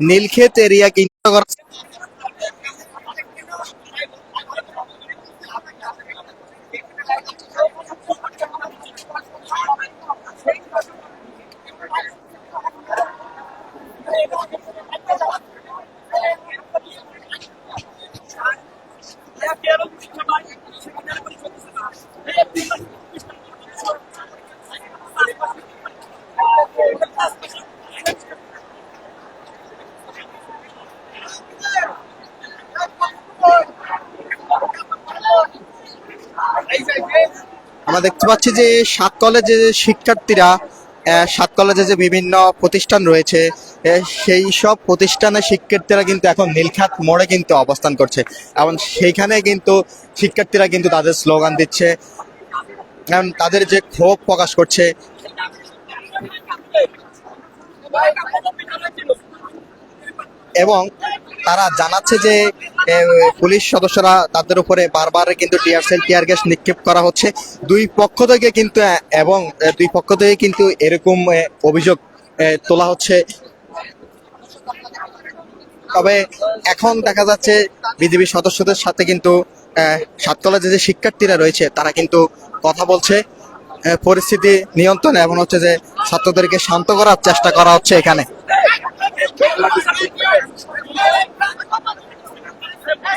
Nilkhet area কিন্তু আমরা দেখতে পাচ্ছি যে সাত কলেজে শিক্ষার্থীরা সাত কলেজে যে বিভিন্ন প্রতিষ্ঠান রয়েছে সেই সব প্রতিষ্ঠানের শিক্ষার্থীরা কিন্তু এখন নীলখাত মোড়ে কিন্তু অবস্থান করছে। এবং সেইখানে কিন্তু শিক্ষার্থীরা কিন্তু তাদের স্লোগান দিচ্ছে, এবং তাদের যে ক্ষোভ প্রকাশ করছে। এবং তারা জানাচ্ছে যে পুলিশ সদস্যরা তাদের উপরে বারবার কিন্তু টিয়ার সেল টিয়ার গ্যাস নিক্ষেপ করা হচ্ছে। দুই পক্ষ থেকে কিন্তু এবং দুই পক্ষ থেকে কিন্তু এরকম অভিযোগ তোলা হচ্ছে। তবে এখন দেখা যাচ্ছে বিজেপি সদস্যদের সাথে কিন্তু আহ, সাত কলেজে যে শিক্ষার্থীরা রয়েছে তারা কিন্তু কথা বলছে। পরিস্থিতি নিয়ন্ত্রণ এবং হচ্ছে যে ছাত্রদেরকে শান্ত করার চেষ্টা করা হচ্ছে এখানে।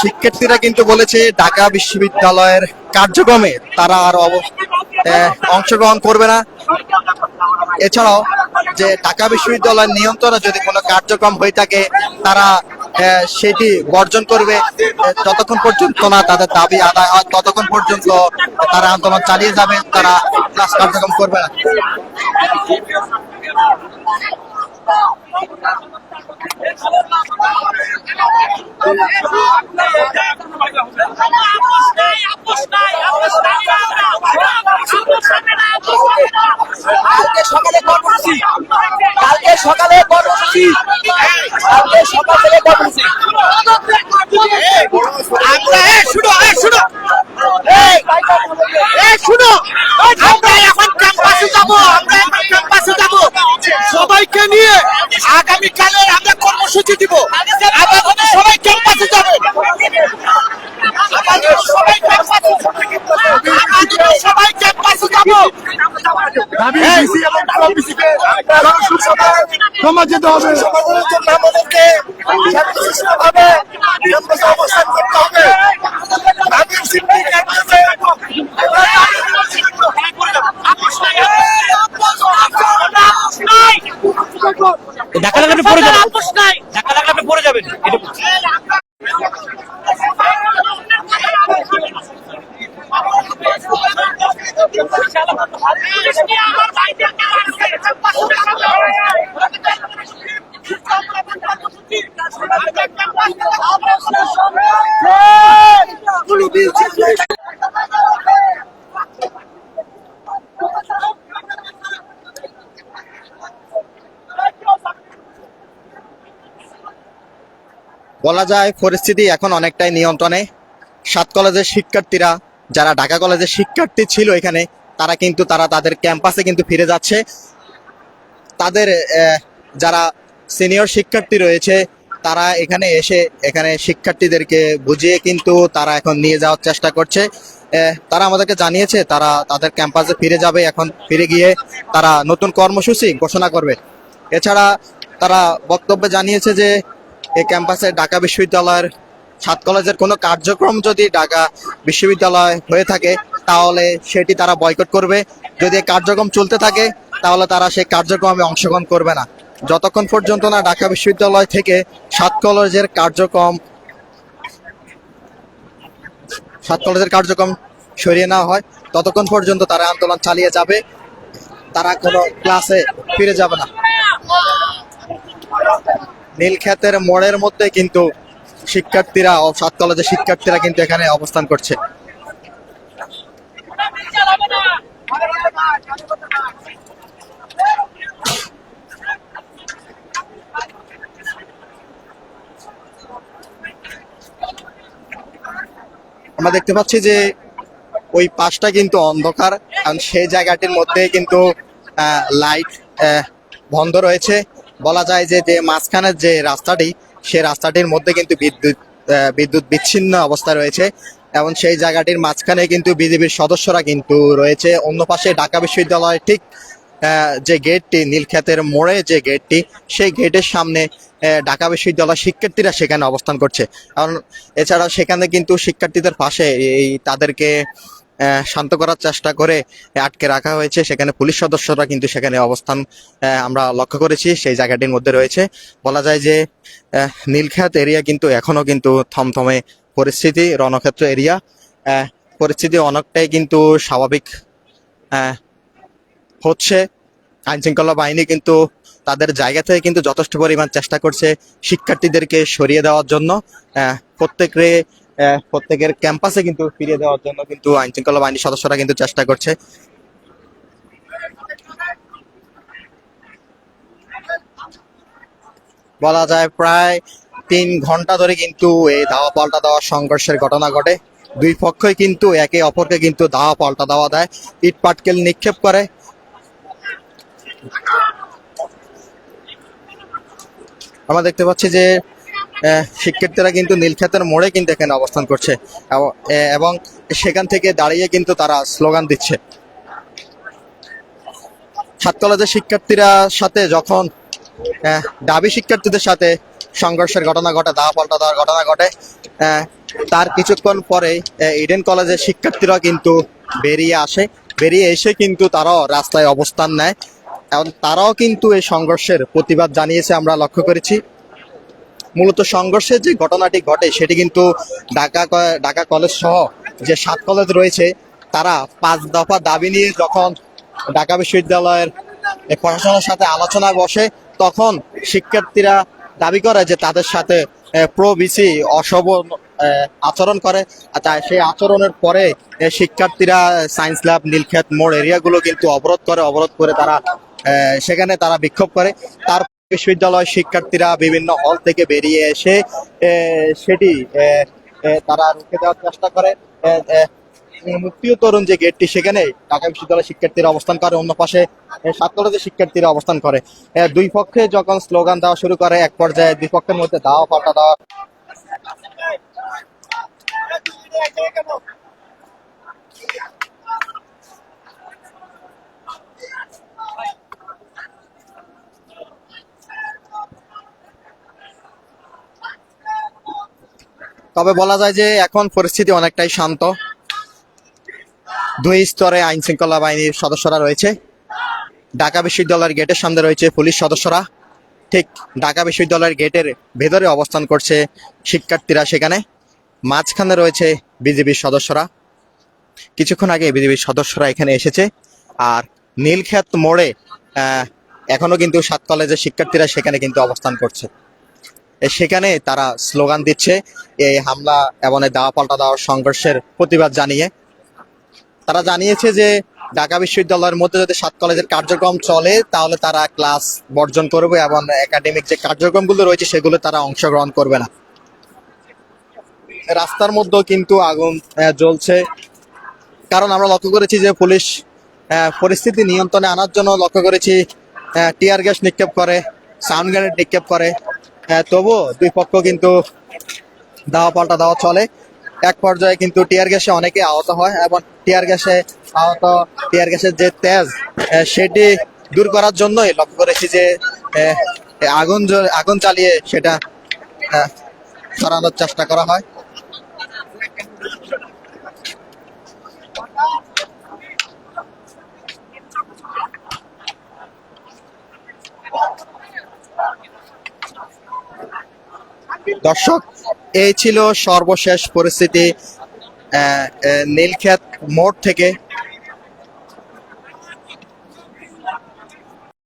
শিক্ষার্থীরা কিন্তু বলেছে, ঢাকা বিশ্ববিদ্যালয়ের কার্যক্রমে তারা আর অংশগ্রহণ করবে না। এছাড়াও যে ঢাকা বিশ্ববিদ্যালয়ের নিয়ন্ত্রণে যদি কোনো কার্যক্রম হয়ে থাকে, তারা সেটি বর্জন করবে যতক্ষণ পর্যন্ত না তাদের দাবি আদায় হয়, ততক্ষণ পর্যন্ত তারা আন্দোলন চালিয়ে যাবে, তারা ক্লাস কার্যক্রম করবে না। এ আমরা এখন ক্যাম্পাসে যাব আমরা এখন ক্যাম্পাসে যাব। সবাইকে নিয়ে আগামী কালের আমরা কর্মসূচি দিব। আপাতত সবাই ক্যাম্পাসে যাবে। আপাতত সবাই ক্যাম্পাসে আপাতত সবাই ক্যাম্পাসে যাব। ক্ষমা যেতে হবে সমাজের জন্য আমাদেরকে শান্তিশৃঙ্খলভাবে ক্যাম্পাসে অবস্থান করতে হবে। আমির সিদ্দিক ক্যাম্পাসে ঢাকা লাগাতে পড়ে যাবেন ঢাকা লাগাতে পড়ে যাবেন বলা যায় পরিস্থিতি এখন অনেকটাই নিয়ন্ত্রণে। সাত কলেজের শিক্ষার্থীরা, যারা ঢাকা কলেজের শিক্ষার্থী ছিল এখানে, তারা কিন্তু তারা তাদের ক্যাম্পাসে কিন্তু ফিরে যাচ্ছে। তাদের যারা সিনিয়র শিক্ষার্থী রয়েছে, তারা এখানে এসে, এখানে শিক্ষার্থীদেরকে বুঝিয়ে কিন্তু তারা এখন নিয়ে যাওয়ার চেষ্টা করছে। তারা আমাদেরকে জানিয়েছে, তারা তাদের ক্যাম্পাসে ফিরে যাবে, এখন ফিরে গিয়ে তারা নতুন কর্মসূচি ঘোষণা করবে। এছাড়া তারা বক্তব্যে জানিয়েছে যে এই ক্যাম্পাসে ঢাকা বিশ্ববিদ্যালয়ের সাত কলেজের কোনো কার্যক্রম যদি ঢাকা বিশ্ববিদ্যালয় হয়ে থাকে, তাহলে সেটি তারা বয়কট করবে। যদি কার্যক্রম চলতে থাকে, তাহলে তারা সেই কার্যক্রমে অংশগ্রহণ করবে না। যতক্ষণ পর্যন্ত না ঢাকা বিশ্ববিদ্যালয় থেকে সাত কলেজের কার্যক্রম সাত কলেজের কার্যক্রম সরিয়ে নেওয়া হয়, ততক্ষণ পর্যন্ত তারা আন্দোলন চালিয়ে যাবে। তারা কোনো ক্লাসে ফিরে যাবে না। নীলক্ষেতের মোড়ের মধ্যে কিন্তু শিক্ষার্থীরা সাত কলেজের শিক্ষার্থীরা কিন্তু এখানে অবস্থান করছে। আমরা দেখতে পাচ্ছি যে ওই পাশটা কিন্তু অন্ধকার, কারণ সেই জায়গাটির মধ্যে কিন্তু লাইট বন্ধ রয়েছে। বলা যায় যে যে মাঝখানের যে রাস্তাটি সেই রাস্তাটির মধ্যে কিন্তু বিদ্যুৎ বিদ্যুৎ বিচ্ছিন্ন অবস্থা রয়েছে এবং সেই জায়গাটির মাঝখানে কিন্তু বিজেপির সদস্যরা কিন্তু রয়েছে। অন্য পাশে ঢাকা বিশ্ববিদ্যালয় ঠিক যে গেটটি, নীলক্ষেতের মোড়ে যে গেটটি, সেই গেটের সামনে ঢাকা বিশ্ববিদ্যালয় শিক্ষার্থীরা সেখানে অবস্থান করছে। কারণ এছাড়া সেখানে কিন্তু শিক্ষার্থীদের পাশে এই তাদেরকে শান্ত করার চেষ্টা করে আটকে রাখা হয়েছে। সেখানে পুলিশ সদস্যরা কিন্তু সেখানে অবস্থান আমরা লক্ষ্য করেছি সেই জায়গাটির মধ্যে রয়েছে। বলা যায় যে নীলক্ষেত এরিয়া কিন্তু এখনও কিন্তু থমথমে পরিস্থিতি রণক্ষেত্র এরিয়া। পরিস্থিতি অনেকটাই কিন্তু স্বাভাবিক হচ্ছে। আইন শৃঙ্খলা বাহিনী কিন্তু তাদের জায়গা থেকে কিন্তু যথেষ্ট পরিমাণ চেষ্টা করছে শিক্ষার্থীদেরকে সরিয়ে দেওয়ার জন্য। আহ, প্রত্যেকে আহ, প্রত্যেকের ক্যাম্পাসে কিন্তু ফিরিয়ে দেওয়ার জন্য কিন্তু আইন শৃঙ্খলা বাহিনীর সদস্যরা কিন্তু চেষ্টা করছে। বলা যায় প্রায় তিন ঘণ্টা ধরে কিন্তু এই দাওয়া পাল্টা দেওয়ার সংঘর্ষের ঘটনা ঘটে। দুই পক্ষই কিন্তু একে অপরকে কিন্তু দাওয়া পাল্টা দেওয়া দেয়। ইট পাটকেল নিক্ষেপ করে। আমরা দেখতে পাচ্ছি যে শিক্ষার্থীরা কিন্তু নীলক্ষেতের মোড়ে কিন্তু এখানে অবস্থান করছে। এবং- সেখান থেকে দাঁড়িয়ে কিন্তু তারা স্লোগান দিচ্ছে। সাত কলেজের শিক্ষার্থীরা সাথে যখন দাবি শিক্ষার্থীদের সাথে সংঘর্ষের ঘটনা ঘটে দাওয়া পাল্টা দেওয়ার ঘটনা ঘটে তার কিছুক্ষণ পরে ইডেন কলেজের শিক্ষার্থীরা কিন্তু বেরিয়ে আসে। বেরিয়ে এসে কিন্তু তারাও রাস্তায় অবস্থান নেয়। এবং তারাও কিন্তু এই সংঘর্ষের প্রতিবাদ জানিয়েছে, আমরা লক্ষ্য করেছি। মূলত সংঘর্ষের যে ঘটনাটি ঘটে সেটি কিন্তু ঢাকা ঢাকা কলেজ সহ যে সাত কলেজ রয়েছে তারা পাঁচ দফা দাবি নিয়ে যখন ঢাকা বিশ্ববিদ্যালয়ের প্রশাসনের সাথে আলোচনায় বসে তখন শিক্ষার্থীরা দাবি করে যে তাদের সাথে প্রো বিসি অশোভ আহ, আচরণ করে। তাই সেই আচরণের পরে শিক্ষার্থীরা সায়েন্স ল্যাব নীলক্ষেত মোড় এরিয়াগুলো কিন্তু অবরোধ করে অবরোধ করে তারা সেখানে তারা বিক্ষোভ করে। তার বিশ্ববিদ্যালয় শিক্ষার্থীরা বিভিন্ন হল থেকে বেরিয়ে এসে সেটি তারা রুখে দেওয়ার চেষ্টা করে। মুক্তিও তরুণ যে গেটটি সেখানে ঢাকা বিশ্ববিদ্যালয়ের শিক্ষার্থীরা অবস্থান করে। অন্য পাশে ছাত্রদের শিক্ষার্থীরা অবস্থান করে। দুই পক্ষে যখন স্লোগান দেওয়া শুরু করে, এক পর্যায়ে দুই পক্ষের মধ্যে দাওয়া পাল্টা দেওয়া তবে বলা যায় যে এখন পরিস্থিতি অনেকটাই শান্ত। দুই স্তরে আইন শৃঙ্খলা বাহিনীর সদস্যরা রয়েছে। ঢাকা বিশ্ববিদ্যালয়ের গেটের সামনে রয়েছে পুলিশ সদস্যরা। ঠিক ঢাকা বিশ্ববিদ্যালয়ের গেটের ভেতরে অবস্থান করছে শিক্ষার্থীরা সেখানে। মাঝখানে রয়েছে বিজেপির সদস্যরা। কিছুক্ষণ আগে বিজেপির সদস্যরা এখানে এসেছে। আর নীলক্ষেত মোড়ে আহ, এখনও কিন্তু সাত কলেজের শিক্ষার্থীরা সেখানে কিন্তু অবস্থান করছে। সেখানে তারা স্লোগান দিচ্ছে, এই হামলা এবং দাওয়া পাল্টা দেওয়ার সংঘর্ষের প্রতিবাদ জানিয়ে। তারা জানিয়েছে যে ঢাকা বিশ্ববিদ্যালয়ের মধ্যে যদি সাত কলেজের কার্যক্রম চলে, তাহলে তারা ক্লাস বর্জন করবে এবং একাডেমিক যে কার্যক্রমগুলো রয়েছে, সেগুলো তারা অংশগ্রহণ করবে না। রাস্তার মধ্যেও কিন্তু আগুন জ্বলছে। কারণ আমরা লক্ষ্য করেছি যে পুলিশ পরিস্থিতি নিয়ন্ত্রণে আনার জন্য লক্ষ্য করেছি টিয়ার গ্যাস নিক্ষেপ করে, সাউন্ড গ্রেনেড নিক্ষেপ করে। আহ, তবুও দুই পক্ষ কিন্তু দাওয়া পাল্টা দাওয়া চলে। এক পর্যায়ে কিন্তু টিয়ার গ্যাসে অনেকে আহত হয় এবং টিয়ার গ্যাসে আহত টিয়ার গ্যাসের যে তেজ সেটি দূর করার জন্যই লক্ষ্য করেছি যে আগুন আগুন চালিয়ে সেটা সরানোর চেষ্টা করা হয়। দর্শক এই ছিল সর্বশেষ পরিস্থিতি নীলক্ষেত মোড় থেকে।